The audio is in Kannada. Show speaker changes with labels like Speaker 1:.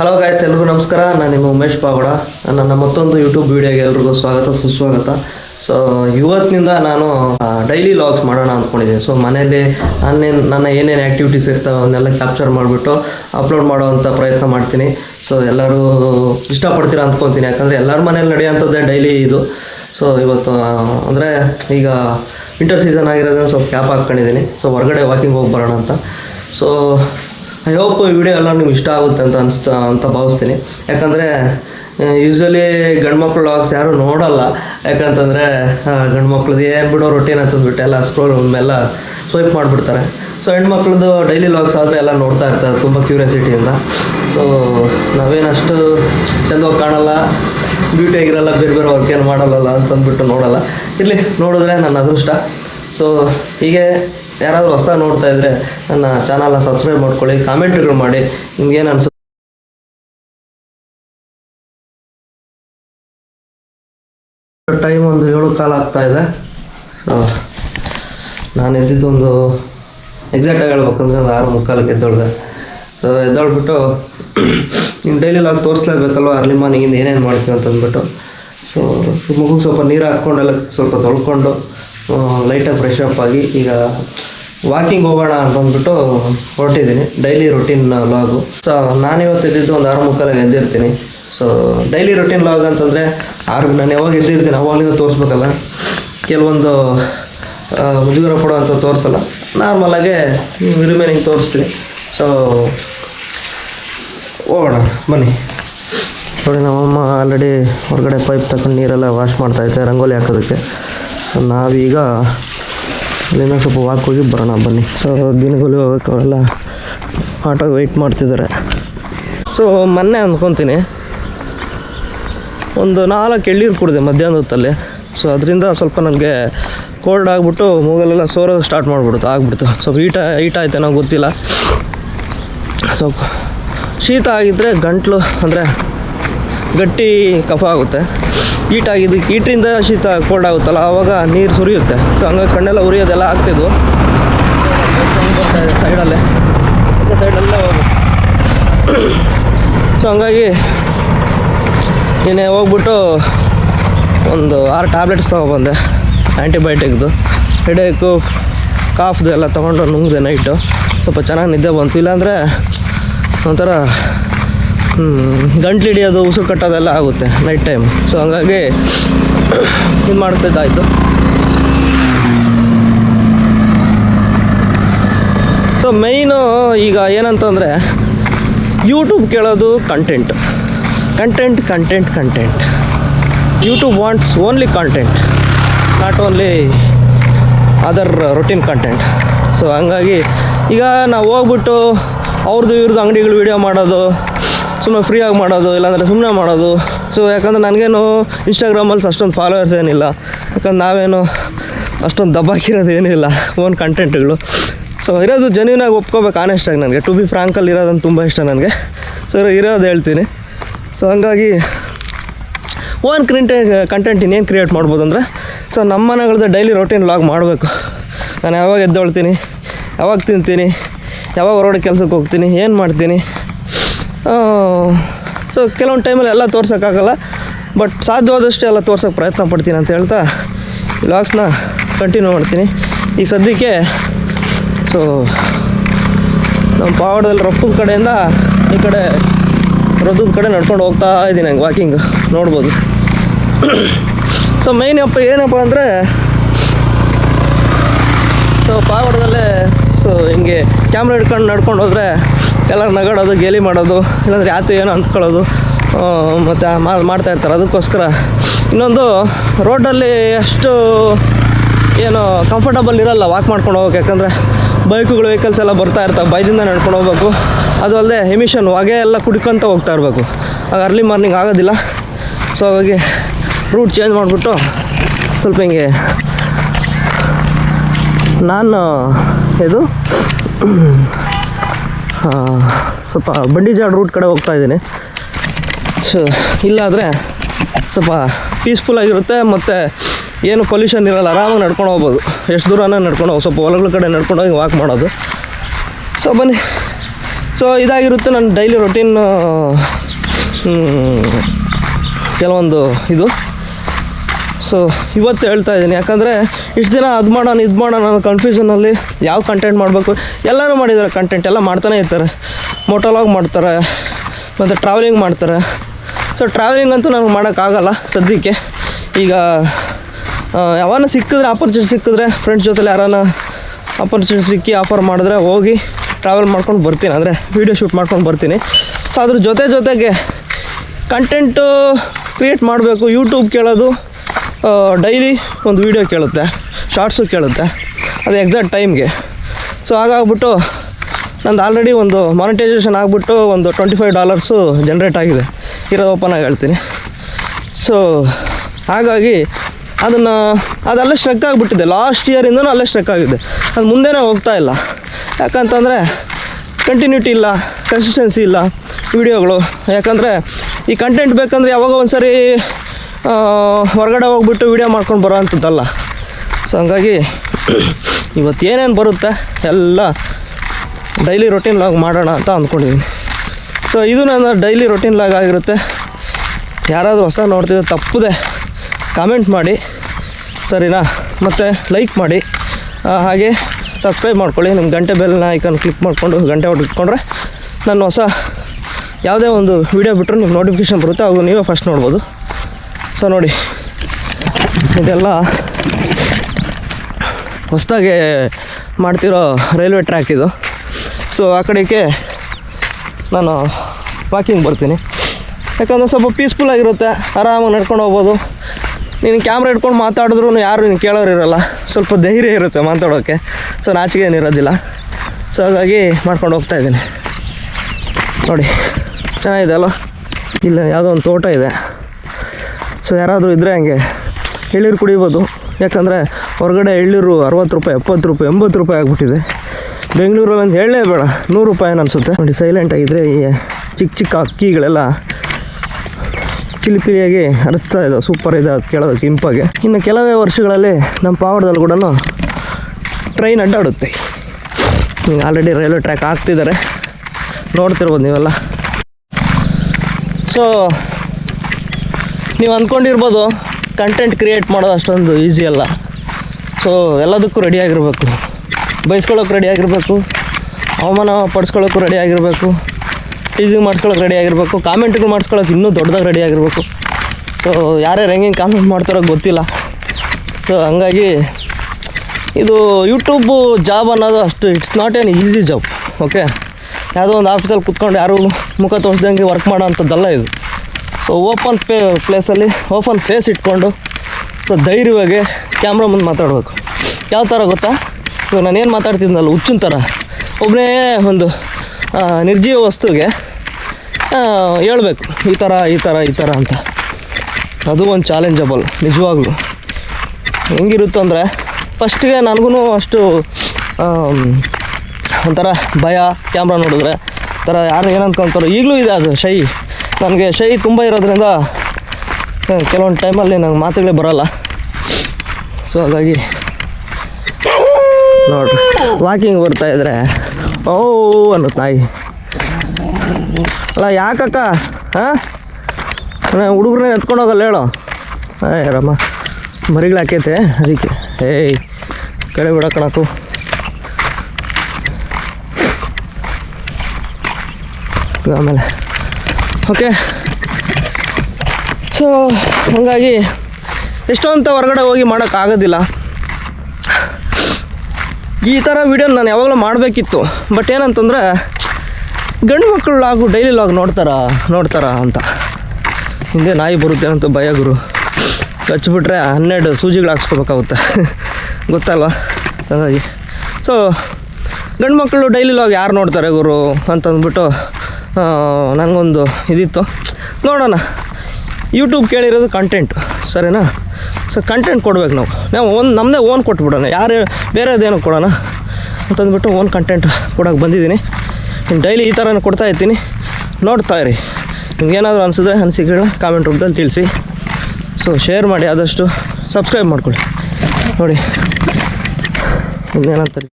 Speaker 1: ಹಲೋ ಗಾಯ್ಸ್ ಎಲ್ರಿಗೂ ನಮಸ್ಕಾರ. ನಾನು ನಿಮ್ಮ ಉಮೇಶ್ ಪಾಗೋಡ ನನ್ನ ಮತ್ತೊಂದು ಯೂಟ್ಯೂಬ್ ವಿಡಿಯೋಗೆ ಎಲ್ರಿಗೂ ಸ್ವಾಗತ, ಸುಸ್ವಾಗತ. ಸೊ ಇವತ್ತಿನಿಂದ ನಾನು ಡೈಲಿ ಲಾಗ್ಸ್ ಮಾಡೋಣ ಅಂದ್ಕೊಂಡಿದ್ದೀನಿ ಸೊ ಮನೇಲಿ ನಾನೇನು, ನನ್ನ ಏನೇನು ಆ್ಯಕ್ಟಿವಿಟೀಸ್ ಇರ್ತವೆ ಅವನ್ನೆಲ್ಲ ಕ್ಯಾಪ್ಚರ್ ಮಾಡಿಬಿಟ್ಟು ಅಪ್ಲೋಡ್ ಮಾಡೋವಂಥ ಪ್ರಯತ್ನ ಮಾಡ್ತೀನಿ. ಸೊ ಎಲ್ಲರೂ ಇಷ್ಟಪಡ್ತೀರಾ ಅಂದ್ಕೊತೀನಿ ಯಾಕಂದರೆ ಎಲ್ಲರ ಮನೇಲಿ ನಡೆಯೋಂಥದ್ದೇ ಡೈಲಿ ಇದು. ಸೊ ಇವತ್ತು ಅಂದರೆ ಈಗ ವಿಂಟರ್ ಸೀಸನ್ ಆಗಿರೋದ್ರಿಂದ ಸ್ವಲ್ಪ ಕ್ಯಾಪ್ ಹಾಕ್ಕೊಂಡಿದ್ದೀನಿ. ಸೊ ಹೊರಗಡೆ ವಾಕಿಂಗ್ ಹೋಗಿ ಬರೋಣ ಅಂತ. ಸೊ ಐ ಹೋಪ್ ಈ ವಿಡಿಯೋ ಎಲ್ಲ ನಿಮ್ಗೆ ಇಷ್ಟ ಆಗುತ್ತೆ ಅಂತ ಅನಿಸ್ತಾ, ಅಂತ ಭಾವಿಸ್ತೀನಿ. ಯಾಕಂದರೆ ಯೂಶ್ವಲಿ ಗಂಡ್ಮಕ್ಳು ಲಾಗ್ಸ್ ಯಾರೂ ನೋಡಲ್ಲ. ಯಾಕಂತಂದರೆ ಗಂಡು ಮಕ್ಳದ್ದು ಏನು ಬಿಡೋ ರೊಟೀನ್ ಹತ್ತಿದ್ಬಿಟ್ಟು ಎಲ್ಲ ಸ್ಕ್ರೋಲ್ ಎಲ್ಲ ಸ್ವೈಪ್ ಮಾಡಿಬಿಡ್ತಾರೆ. ಸೊ ಹೆಣ್ಮಕ್ಳದ್ದು ಡೈಲಿ ಲಾಗ್ಸ್ ಆದರೆ ಎಲ್ಲ ನೋಡ್ತಾ ಇರ್ತಾರೆ ತುಂಬ ಕ್ಯೂರಿಯಾಸಿಟಿಯಿಂದ ಸೊ ನಾವೇನಷ್ಟು ಚೆಂದವಾಗಿ ಕಾಣಲ್ಲ ಬ್ಯೂಟಿ ಆಗಿರಲ್ಲ, ಬೇರೆ ಬೇರೆ ವರ್ಕ್ ಏನು ಮಾಡಲ್ಲ ಅಂತಂದ್ಬಿಟ್ಟು ನೋಡಲ್ಲ. ಇರಲಿ, ನೋಡಿದ್ರೆ ನನ್ನ ಅದೃಷ್ಟ. ಸೊ ಹೀಗೆ ಯಾರಾದರೂ ಹೊಸ ನೋಡ್ತಾ ಇದ್ರೆ ನನ್ನ ಚಾನಲ್ನ ಸಬ್ಸ್ಕ್ರೈಬ್ ಮಾಡ್ಕೊಳ್ಳಿ ಕಾಮೆಂಟ್ಗಳು ಮಾಡಿ ನಿಮ್ಗೇನು ಅನ್ಸುತ್ತೆ? ಟೈಮ್ ಒಂದು ಏಳು ಕಾಲ ಆಗ್ತಾ ಇದೆ. ಸೊ ನಾನು ಎದ್ದಿದ್ದು ಒಂದು ಎಕ್ಸಾಕ್ಟ್ ಆಗಿ ಹೇಳ್ಬೇಕಂದ್ರೆ ಒಂದು ಆರು ಮುಕ್ಕಾಲಕ್ಕೆ ಎದ್ದೊಳ್ದೆ. ಸೊ ಎದ್ದೊಳ್ಬಿಟ್ಟು ನೀನು ಡೈಲಿ ಲಾಗ್ ತೋರಿಸ್ಲೇಬೇಕಲ್ವ? ಅರ್ಲಿ ಮಾರ್ನಿಂಗಿಂದ ಏನೇನು ಮಾಡ್ತೀವಿ ಅಂತಂದ್ಬಿಟ್ಟು ಸೊ ಮಗು ಸ್ವಲ್ಪ ನೀರು ಹಾಕ್ಕೊಂಡೆಲ್ಲ ಸ್ವಲ್ಪ ತೊಳ್ಕೊಂಡು ಲೈಟಾಗಿ ಫ್ರೆಶ್ ಅಪ್ ಆಗಿ ಈಗ ವಾಕಿಂಗ್ ಹೋಗೋಣ ಅಂತ ಅಂದ್ಬಿಟ್ಟು ಹೊರಟಿದ್ದೀನಿ ಡೈಲಿ ರೊಟೀನ್ ಲಾಗು ಸೊ ನಾನಿವತ್ತು ಎದ್ದಿದ್ದು ಒಂದು ಆರು ಮುಕ್ಕಾಲಾಗಿ ಎದ್ದಿರ್ತೀನಿ. ಸೊ ಡೈಲಿ ರೊಟೀನ್ ಲಾಗ್ ಅಂತಂದರೆ ಆರು, ನಾನು ಯಾವಾಗ ಎದ್ದಿರ್ತೀನಿ, ಅವಾಗಲಿಂದ ತೋರಿಸ್ಬೇಕಲ್ಲ. ಕೆಲವೊಂದು ಮುಜುಗರ ಕೊಡೋ ಅಂತ ತೋರಿಸಲ್ಲ ನಾರ್ಮಲಾಗೆ ರಿಮೈನಿಂಗ್ ತೋರಿಸ್ತೀನಿ. ಸೊ ಹೋಗೋಣ, ಬನ್ನಿ. ನೋಡಿ, ನಮ್ಮಮ್ಮ ಆಲ್ರೆಡಿ ಹೊರಗಡೆ ಪೈಪ್ ತಗೊಂಡು ನೀರೆಲ್ಲ ವಾಶ್ ಮಾಡ್ತಾಯಿದ್ದೆ ರಂಗೋಲಿ ಹಾಕೋದಕ್ಕೆ. ನಾವೀಗ ಅಲ್ಲಿಂದ ಸ್ವಲ್ಪ ವಾಕ್ ಹೋಗಿ ಬರೋಣ, ಬನ್ನಿ. ಸೊ ದಿನಗಳು ಅವೆಲ್ಲ ಆಟೋಗೆ ವೆಯ್ಟ್ ಮಾಡ್ತಿದ್ದಾರೆ. ಸೊ ಮೊನ್ನೆ ಅಂದ್ಕೊತೀನಿ. ಒಂದು ನಾಲ್ಕು ಎಳ್ಳೀರು ಕುಡಿದೆ ಮಧ್ಯಾಹ್ನ ಹೊತ್ತಲ್ಲಿ ಸೊ ಅದರಿಂದ ಸ್ವಲ್ಪ ನನಗೆ ಕೋಲ್ಡ್ ಆಗಿಬಿಟ್ಟು ಮೂಗಲೆಲ್ಲ ಸೋರೋದು ಸ್ಟಾರ್ಟ್ ಮಾಡಿಬಿಡ್ತು, ಆಗ್ಬಿಡ್ತು. ಸ್ವಲ್ಪ ಈಟ ಈಟ ಆಯ್ತೇನೋ ಗೊತ್ತಿಲ್ಲ. ಸೊ ಶೀತ ಆಗಿದ್ದರೆ ಗಂಟ್ಲು ಅಂದರೆ ಗಟ್ಟಿ ಕಫ ಆಗುತ್ತೆ. ಈಟ್ ಆಗಿದ್ದು ಈಟಿಂದ ಶೀತ ಕೋಲ್ಡ್ ಆಗುತ್ತಲ್ಲ ಆವಾಗ ನೀರು ಸುರಿಯುತ್ತೆ. ಸೊ ಹಂಗಾಗಿ ಕಣ್ಣೆಲ್ಲ ಉರಿಯೋದೆಲ್ಲ ಆಗ್ತಿದ್ವು ಸೈಡಲ್ಲೇ. ಸೈಡಲ್ಲೇ ಸೊ ಹಂಗಾಗಿ ನಿನ್ನೆ ಹೋಗ್ಬಿಟ್ಟು ಒಂದು ಆರು ಟ್ಯಾಬ್ಲೆಟ್ಸ್ ತೊಗೊಬಂದೆ ಆ್ಯಂಟಿಬಯೋಟಿಕ್ದು ಹೆಡೇಕು ಕಾಫ್ದು ಎಲ್ಲ ತೊಗೊಂಡು ನುಂಗಿದೆ ನೈಟು ಸ್ವಲ್ಪ ಚೆನ್ನಾಗಿ ನಿದ್ದೆ ಬಂತು. ಇಲ್ಲಾಂದರೆ ಒಂಥರ ಗಂಟ್ಲು ಹಿಡಿಯೋದು, ಉಸಿರು ಕಟ್ಟೋದೆಲ್ಲ ಆಗುತ್ತೆ ನೈಟ್ ಟೈಮ್ ಸೊ ಹಂಗಾಗಿ ಇದು ಮಾಡ್ತಿದ್ದಾಯಿತು ಸೊ ಮೈನು ಈಗ ಏನಂತಂದರೆ ಯೂಟ್ಯೂಬ್ ಕೇಳೋದು content content content content YouTube wants only content not only other routine content so ಹಂಗಾಗಿ ಈಗ ನಾವು ಹೋಗ್ಬಿಟ್ಟು ಅವ್ರದ್ದು ಇವ್ರದ್ದು ಅಂಗಡಿಗಳು ವೀಡಿಯೋ ಮಾಡೋದು ಸುಮ್ಮನೆ ಫ್ರೀಯಾಗಿ ಮಾಡೋದು, ಇಲ್ಲಾಂದರೆ ಸುಮ್ಮನೆ ಮಾಡೋದು. ಸೊ ಯಾಕಂದ್ರೆ ನನಗೇನು ಇನ್ಸ್ಟಾಗ್ರಾಮಲ್ಲಿ ಅಷ್ಟೊಂದು ಫಾಲೋವರ್ಸ್ ಏನಿಲ್ಲ. ಯಾಕಂದ್ರೆ ನಾವೇನು ಅಷ್ಟೊಂದು ದಬ್ಬಾಕಿರೋದು ಏನಿಲ್ಲ ಓನ್ ಕಂಟೆಂಟ್ಗಳು ಸೊ ಇರೋದು ಜನ್ಯೂನಾಗಿ ಒಪ್ಕೋಬೇಕು ಆನೆಸ್ಟಾಗಿ ನನಗೆ. ಟು ಬಿ ಫ್ರಾಂಕಲ್ಲಿ ಇರೋದಂತ ತುಂಬ ಇಷ್ಟ ನನಗೆ. ಸೊ ಇರೋದು ಹೇಳ್ತೀನಿ. ಸೊ ಹಂಗಾಗಿ ಓನ್ ಕ್ರಿಂಟೆ ಕಂಟೆಂಟ್ ಇನ್ನೇನು ಕ್ರಿಯೇಟ್ ಮಾಡ್ಬೋದು ಅಂದರೆ ಸೊ ನಮ್ಮ ಮನೆಗಳದ್ದು ಡೈಲಿ ರೊಟೀನ್ ಲಾಗ್ ಮಾಡಬೇಕು. ನಾನು ಯಾವಾಗ ಎದ್ದೊಳ್ತೀನಿ, ಯಾವಾಗ ತಿಂತೀನಿ, ಯಾವಾಗ ಹೊರಗಡೆ ಕೆಲಸಕ್ಕೆ ಹೋಗ್ತೀನಿ, ಏನು ಮಾಡ್ತೀನಿ ಸೊ ಕೆಲವೊಂದು ಟೈಮಲ್ಲಿ ಎಲ್ಲ ತೋರ್ಸೋಕ್ಕಾಗಲ್ಲ ಬಟ್ ಸಾಧ್ಯವಾದಷ್ಟು ಎಲ್ಲ ತೋರ್ಸೋಕ್ಕೆ ಪ್ರಯತ್ನ ಪಡ್ತೀನಿ ಅಂತ ಹೇಳ್ತಾ ಈ ಲಾಗ್ಸ್ನ ಕಂಟಿನ್ಯೂ ಮಾಡ್ತೀನಿ. ಈಗ ಸದ್ಯಕ್ಕೆ ಸೊ ನಮ್ಮ ಪಾವಡದಲ್ಲಿ ರಪ್ಪದ ಕಡೆಯಿಂದ ಈ ಕಡೆ ರೊದ್ದದ ಕಡೆ ನಡ್ಕೊಂಡು ಹೋಗ್ತಾ ಇದ್ದೀನಿ ಹಂಗೆ ವಾಕಿಂಗ್ ನೋಡ್ಬೋದು. ಸೊ ಮೈನ್ ಅಪ್ಪ ಏನಪ್ಪ ಅಂದರೆ ಸೊ ಪಾವಡದಲ್ಲೇ ಸೊ ಹಿಂಗೆ ಕ್ಯಾಮ್ರಾ ಹಿಡ್ಕೊಂಡು ನಡ್ಕೊಂಡು ಹೋದರೆ ಎಲ್ಲರೂ ನಗಾಡೋದು, ಗೇಲಿ ಮಾಡೋದು, ಇಲ್ಲಾಂದರೆ ಯಾತು ಏನೋ ಅಂದ್ಕೊಳ್ಳೋದು ಮತ್ತು ಮಾಡ್ತಾ ಇರ್ತಾರೆ. ಅದಕ್ಕೋಸ್ಕರ ಇನ್ನೊಂದು ರೋಡಲ್ಲಿ ಅಷ್ಟು ಏನು ಕಂಫರ್ಟಬಲ್ ಇರಲ್ಲ ವಾಕ್ ಮಾಡ್ಕೊಂಡು ಹೋಗೋಕೆ. ಯಾಕಂದರೆ ಬೈಕುಗಳು ವೆಹಿಕಲ್ಸ್ ಎಲ್ಲ ಬರ್ತಾ ಇರ್ತವೆ. ಬೈದಿಂದ ನಡ್ಕೊಂಡು ಹೋಗ್ಬೇಕು. ಅದು ಅಲ್ಲದೆ ಎಮಿಷನ್ ಹೊಗೆ ಎಲ್ಲ ಕುಡ್ಕೊಂತ ಹೋಗ್ತಾ ಇರಬೇಕು. ಆಗ ಅರ್ಲಿ ಮಾರ್ನಿಂಗ್ ಆಗೋದಿಲ್ಲ. ಸೊ ಹಾಗಾಗಿ ರೂಟ್ ಚೇಂಜ್ ಮಾಡಿಬಿಟ್ಟು ಸ್ವಲ್ಪ ಹಿಂಗೆ ನಾನು, ಇದು ಸ್ವಲ್ಪ ಬಂಡಿಜಾಡ್ ರೂಟ್ ಕಡೆ ಹೋಗ್ತಾ ಇದ್ದೀನಿ. ಸೊ ಇಲ್ಲಾದರೆ ಸ್ವಲ್ಪ ಪೀಸ್ಫುಲ್ಲಾಗಿರುತ್ತೆ ಮತ್ತು ಏನು ಪೊಲ್ಯೂಷನ್ ಇರಲ್ಲ, ಆರಾಮಾಗಿ ನಡ್ಕೊಂಡು ಹೋಗ್ಬೋದು. ಎಷ್ಟು ದೂರನ ನಡ್ಕೊಂಡು ಹೋಗಿ ಸ್ವಲ್ಪ ಹೊಲಗಳ ಕಡೆ ನಡ್ಕೊಂಡು ಹೋಗಿ ವಾಕ್ ಮಾಡೋದು. ಸೊ ಬನ್ನಿ. ಸೊ ಇದಾಗಿರುತ್ತೆ ನನ್ನ ಡೈಲಿ ರೊಟೀನ್ ಕೆಲವೊಂದು ಇದು. ಸೊ ಇವತ್ತು ಹೇಳ್ತಾ ಇದ್ದೀನಿ. ಯಾಕಂದರೆ ಇಷ್ಟು ದಿನ ಅದು ಮಾಡೋಣ, ಇದು ಮಾಡೋಣ ಅನ್ನೋ ಕನ್ಫ್ಯೂಷನಲ್ಲಿ ಯಾವ ಕಂಟೆಂಟ್ ಮಾಡಬೇಕು? ಎಲ್ಲರೂ ಮಾಡಿದ್ದಾರೆ ಕಂಟೆಂಟ್ ಎಲ್ಲ ಮಾಡ್ತಾನೆ ಇರ್ತಾರೆ. ಮೋಟೋಲಾಗ್ ಮಾಡ್ತಾರೆ, ಮತ್ತು ಟ್ರಾವೆಲಿಂಗ್ ಮಾಡ್ತಾರೆ. ಸೊ ಟ್ರಾವೆಲಿಂಗ್ ಅಂತೂ ನನಗೆ ಮಾಡೋಕ್ಕಾಗಲ್ಲ ಸದ್ಯಕ್ಕೆ. ಈಗ ಯಾವಾಗ ಸಿಕ್ಕಿದ್ರೆ ಆಪರ್ಚುನಿಟಿ ಸಿಕ್ಕಿದ್ರೆ ಫ್ರೆಂಡ್ಸ್ ಜೊತೆಲಿ ಯಾರನ್ನ ಆಪರ್ಚುನಿಟಿ ಸಿಕ್ಕಿ ಆಫರ್ ಮಾಡಿದ್ರೆ ಹೋಗಿ ಟ್ರಾವೆಲ್ ಮಾಡ್ಕೊಂಡು ಬರ್ತೀನಿ. ಅಂದರೆ ವೀಡಿಯೋ ಶೂಟ್ ಮಾಡ್ಕೊಂಡು ಬರ್ತೀನಿ. ಸೊ ಅದ್ರ ಜೊತೆ ಜೊತೆಗೆ ಕಂಟೆಂಟು ಕ್ರಿಯೇಟ್ ಮಾಡಬೇಕು. ಯೂಟ್ಯೂಬ್ ಕೇಳೋದು ಡೈಲಿ ಒಂದು ವೀಡಿಯೋ ಕೇಳುತ್ತೆ ಶಾರ್ಟ್ಸು ಕೇಳುತ್ತೆ, ಅದು ಎಕ್ಸಾಕ್ಟ್ ಟೈಮ್ಗೆ ಸೊ ಹಾಗಾಗ್ಬಿಟ್ಟು ನಂದು ಆಲ್ರೆಡಿ ಒಂದು ಮಾನಿಟೈಸೇಷನ್ ಆಗಿಬಿಟ್ಟು ಒಂದು ಟ್ವೆಂಟಿ ಫೈವ್ ಡಾಲರ್ಸು ಜನ್ರೇಟ್ ಆಗಿದೆ. ಇರೋದು ಓಪನ್ ಆಗಿ ಹೇಳ್ತೀನಿ. ಸೊ ಹಾಗಾಗಿ ಅದನ್ನು, ಅದಲ್ಲೇ ಸ್ಟ್ರಕ್ ಆಗಿಬಿಟ್ಟಿದೆ. ಲಾಸ್ಟ್ ಇಯರಿಂದನೂ ಅಲ್ಲೇ ಸ್ಟ್ರಕ್ ಆಗಿದೆ. ಅದು ಮುಂದೆನೇ ಹೋಗ್ತಾ ಇಲ್ಲ. ಯಾಕಂತಂದರೆ ಕಂಟಿನ್ಯೂಟಿ ಇಲ್ಲ ಕನ್ಸಿಸ್ಟೆನ್ಸಿ ಇಲ್ಲ ವಿಡಿಯೋಗಳು ಯಾಕಂದರೆ ಈ ಕಂಟೆಂಟ್ ಬೇಕಂದರೆ ಯಾವಾಗ ಒಂದು ಸರಿ ಹೊರಗಡೆ ಹೋಗ್ಬಿಟ್ಟು ವೀಡಿಯೋ ಮಾಡ್ಕೊಂಡು ಬರೋ ಅಂಥದ್ದಲ್ಲ. ಸೊ ಹಂಗಾಗಿ ಇವತ್ತು ಏನೇನು ಬರುತ್ತೆ ಎಲ್ಲ ಡೈಲಿ ರೊಟೀನ್ ಲಾಗ್ ಮಾಡೋಣ ಅಂತ ಅಂದ್ಕೊಂಡಿದ್ದೀನಿ ಸೊ ಇದು ನನ್ನ ಡೈಲಿ ರೊಟೀನ್ ಲಾಗ್ ಆಗಿರುತ್ತೆ. ಯಾರಾದರೂ ಹೊಸ ನೋಡ್ತಿದ್ರೆ ತಪ್ಪದೆ ಕಾಮೆಂಟ್ ಮಾಡಿ. ಸರಿನಾ? ಮತ್ತು ಲೈಕ್ ಮಾಡಿ. ಹಾಗೆ ಸಬ್ಸ್ಕ್ರೈಬ್ ಮಾಡ್ಕೊಳ್ಳಿ. ನಿಮ್ಮ ಗಂಟೆ ಬೆಲ್ನ ಐಕನ್ ಕ್ಲಿಕ್ ಮಾಡಿಕೊಂಡು ಗಂಟೆ ಹೊಡೆದಿಟ್ಕೊಂಡ್ರೆ ನಾನು ಹೊಸ ಯಾವುದೇ ಒಂದು ವೀಡಿಯೋ ಬಿಟ್ಟರು ನಿಮ್ಗೆ ನೋಟಿಫಿಕೇಷನ್ ಬರುತ್ತೆ. ಅವಾಗ ನೀವೇ ಫಸ್ಟ್ ನೋಡ್ಬೋದು. ಸೊ ನೋಡಿ, ಇದೆಲ್ಲ ಹೊಸದಾಗಿ ಮಾಡ್ತಿರೋ ರೈಲ್ವೆ ಟ್ರ್ಯಾಕ್ ಇದು. ಸೊ ಆ ಕಡೆಗೆ ನಾನು ವಾಕಿಂಗ್ ಬರ್ತೀನಿ. ಯಾಕಂದರೆ ಸ್ವಲ್ಪ ಪೀಸ್ಫುಲ್ ಆಗಿರುತ್ತೆ, ಆರಾಮಾಗಿ ನಡ್ಕೊಂಡು ಹೋಗ್ಬೋದು. ನೀನು ಕ್ಯಾಮ್ರಾ ಇಟ್ಕೊಂಡು ಮಾತಾಡಿದ್ರು ಯಾರು ನೀನು ಕೇಳೋರು ಇರೋಲ್ಲ. ಸ್ವಲ್ಪ ಧೈರ್ಯ ಇರುತ್ತೆ ಮಾತಾಡೋಕ್ಕೆ ಸೊ ನಾಚಿಕೆ ಏನಿರೋದಿಲ್ಲ ಸೊ ಹಾಗಾಗಿ ಮಾಡ್ಕೊಂಡು ಹೋಗ್ತಾ ಇದ್ದೀನಿ. ನೋಡಿ, ಚೆನ್ನಾಗಿದೆ ಅಲ್ಲ ಇಲ್ಲ, ಯಾವುದೋ ಒಂದು ತೋಟ ಇದೆ. ಸೊ ಯಾರಾದರೂ ಇದ್ದರೆ ಹಂಗೆ ಎಳ್ಳೀರು ಕುಡಿಬೋದು. ಯಾಕಂದರೆ ಹೊರಗಡೆ ಎಳ್ಳೀರು ಅರವತ್ತು ರೂಪಾಯಿ, ಎಪ್ಪತ್ತು ರೂಪಾಯಿ, ಎಂಬತ್ತು ರೂಪಾಯಿ ಆಗಿಬಿಟ್ಟಿದೆ. ಬೆಂಗಳೂರಲ್ಲಿ ಒಂದು ಹೇಳಲೇ ಬೇಡ, ನೂರು ರೂಪಾಯಿ ಅನಿಸುತ್ತೆ ನೋಡಿ ಸೈಲೆಂಟ್ ಆಗಿದ್ದರೆ ಈ ಚಿಕ್ಕ ಚಿಕ್ಕ ಅಕ್ಕಿಗಳೆಲ್ಲ ಚಿಲಿಪಿಲಿಯಾಗಿ ಹರಿಸ್ತಾ ಇದ್ದಾವೆ ಸೂಪರ್ ಇದೆ ಅದು ಕೇಳೋದಕ್ಕೆ ಇಂಪಾಗೆ. ಇನ್ನು ಕೆಲವೇ ವರ್ಷಗಳಲ್ಲಿ ನಮ್ಮ ಪಾವಡದಲ್ಲಿ ಕೂಡ ಟ್ರೈನ್ ಅಡ್ಡಾಡುತ್ತೆ. ಆಲ್ರೆಡಿ ರೈಲ್ವೆ ಟ್ರ್ಯಾಕ್ ಆಗ್ತಿದ್ದಾರೆ ನೋಡ್ತಿರ್ಬೋದು ನೀವೆಲ್ಲ. ಸೊ ನೀವು ಅಂದ್ಕೊಂಡಿರ್ಬೋದು ಕಂಟೆಂಟ್ ಕ್ರಿಯೇಟ್ ಮಾಡೋದು ಅಷ್ಟೊಂದು ಈಸಿ ಅಲ್ಲ. ಸೊ ಎಲ್ಲದಕ್ಕೂ ರೆಡಿ ಆಗಿರಬೇಕು. ಬೈಸ್ಕೊಳ್ಳೋಕೆ ರೆಡಿ ಆಗಿರಬೇಕು. ಅವಮಾನ ಪಡಿಸ್ಕೊಳ್ಳೋಕ್ಕೂ ರೆಡಿ ಆಗಿರಬೇಕು. ಟೀಸಿಂಗ್ ಮಾಡಿಸ್ಕೊಳ್ಳೋಕೆ ರೆಡಿ ಆಗಿರಬೇಕು. ಕಾಮೆಂಟ್ಗಳು ಮಾಡಿಸ್ಕೊಳ್ಳೋಕೆ ಇನ್ನೂ ದೊಡ್ಡದಾಗಿ ರೆಡಿ ಆಗಿರಬೇಕು. ಸೊ ಯಾರ್ಯಾರು ಹೆಂಗೆ ಕಾಮೆಂಟ್ ಮಾಡ್ತಾರೋ ಗೊತ್ತಿಲ್ಲ. ಸೊ ಹಂಗಾಗಿ ಇದು ಯೂಟ್ಯೂಬು ಜಾಬ್ ಅನ್ನೋದು ಅಷ್ಟು it's not an easy job okay ಯಾವುದೋ ಒಂದು ಆಫೀಸಲ್ಲಿ ಕುತ್ಕೊಂಡು ಯಾರು ಮುಖ ತೋರಿಸ್ದಂಗೆ ವರ್ಕ್ ಮಾಡೋ ಇದು. ಸೊ ಓಪನ್ ಪೇ ಪ್ಲೇಸಲ್ಲಿ ಓಪನ್ ಫೇಸ್ ಇಟ್ಕೊಂಡು ಸೊ ಧೈರ್ಯವಾಗಿ ಕ್ಯಾಮ್ರಾ ಮುಂದೆ ಮಾತಾಡಬೇಕು. ಯಾವ ಥರ ಗೊತ್ತಾ? ಇವಾಗ ನಾನು ಏನು ಮಾತಾಡ್ತಿದ್ನಲ್ಲ, ಹುಚ್ಚಿನ ಥರ ಒಬ್ಬನೇ ಒಂದು ನಿರ್ಜೀವ ವಸ್ತುಗೆ ಹೇಳ್ಬೇಕು, ಈ ಥರ ಈ ಥರ ಈ ಥರ ಅಂತ. ಅದು ಒಂದು ಚಾಲೆಂಜಬಲ್ ನಿಜವಾಗ್ಲೂ. ಹೆಂಗಿರುತ್ತೆ ಅಂದರೆ ಫಸ್ಟಿಗೆ ನನಗೂ ಅಷ್ಟು ಒಂಥರ ಭಯ ಕ್ಯಾಮ್ರಾ ನೋಡಿದ್ರೆ, ಒಂಥರ ಯಾರು ಏನು ಅನ್ಕೊಂತಾರೋ, ಈಗಲೂ ಇದೆ ಅದು, ಶೈ. ನನಗೆ ಶೈ ತುಂಬ ಇರೋದ್ರಿಂದ ಕೆಲವೊಂದು ಟೈಮಲ್ಲಿ ನಂಗೆ ಮಾತುಗಳೇ ಬರೋಲ್ಲ. ಸೊ ಹಾಗಾಗಿ ನೋಡ್ರಿ ವಾಕಿಂಗ್ ಬರ್ತಾ ಇದ್ರೆ, ಓ ಅನ್ನೋ ತಾಯಿ ಅಲ್ಲ, ಯಾಕಕ್ಕ? ಹಾಂ? ಹುಡುಗ್ರನ್ನ ಎತ್ಕೊಂಡು ಹೋಗಲ್ಲ ಹೇಳೋ. ಏ ರಮ್ಮ ಮರಿಗಳು ಹಾಕೈತೆ, ಅದಕ್ಕೆ. ಏಯ್, ಕಡೆ ಬಿಡ ಕಣಕು ಆಮೇಲೆ ಓಕೆ? ಸೊ ಹಾಗಾಗಿ ಅಂತ ಹೊರಗಡೆ ಹೋಗಿ ಮಾಡೋಕ್ಕಾಗೋದಿಲ್ಲ ಈ ಥರ ವೀಡಿಯೋ ನಾನು ಯಾವಾಗಲೂ ಮಾಡಬೇಕಿತ್ತು. ಬಟ್ ಏನಂತಂದರೆ, ಗಂಡು ಮಕ್ಕಳು ಲಾಗು ಡೈಲಿ ಲಾಗ್ ನೋಡ್ತಾರಾ ನೋಡ್ತಾರಾ ಅಂತ. ಹಿಂದೆ ನಾಯಿ ಬರುತ್ತೆ ಅಂತ ಭಯ ಗುರು. ಕಚ್ಚಿಬಿಟ್ರೆ ಹನ್ನೆರಡು ಸೂಜಿಗಳು ಹಾಕ್ಸ್ಕೋಬೇಕಾಗುತ್ತೆ. ಗೊತ್ತಲ್ವಾ? ಹಾಗಾಗಿ. ಸೊ ಗಂಡು ಮಕ್ಕಳು ಡೈಲಿ ಲಾಗ್ ಯಾರು ನೋಡ್ತಾರೆ ಗುರು ಅಂತಂದ್ಬಿಟ್ಟು ನನಗೊಂದು ಇದಿತ್ತು. ನೋಡೋಣ. ಯೂಟ್ಯೂಬ್ ಕೇಳಿರೋದು ಕಂಟೆಂಟ್ ಸರಿನಾ? ಸೊ ಕಂಟೆಂಟ್ ಕೊಡ್ಬೇಕು ನಾವು. ನಾವು ಒಂದು ನಮ್ಮದೇ ಓನ್ ಕೊಟ್ಬಿಡೋಣ. ಯಾರು ಬೇರೆದೇನು ಕೊಡೋಣ ಅಂತಂದ್ಬಿಟ್ಟು ಓನ್ ಕಂಟೆಂಟ್ ಕೊಡೋಕೆ ಬಂದಿದ್ದೀನಿ. ನೀನು ಡೈಲಿ ಈ ಥರನೇ ಕೊಡ್ತಾ ಇರ್ತೀನಿ. ನೋಡ್ತಾ ಇರಿ. ನಿಮ್ಗೇನಾದರೂ ಅನಿಸಿದ್ರೆ ಅನಿಸಿಕೆಗಳನ್ನ ಕಾಮೆಂಟ್ ರೂಪದಲ್ಲಿ ತಿಳಿಸಿ. ಸೊ ಶೇರ್ ಮಾಡಿ ಆದಷ್ಟು ಸಬ್ಸ್ಕ್ರೈಬ್ ಮಾಡ್ಕೊಳ್ಳಿ. ನೋಡಿ. ಇನ್ನೇನಂತಾರೆ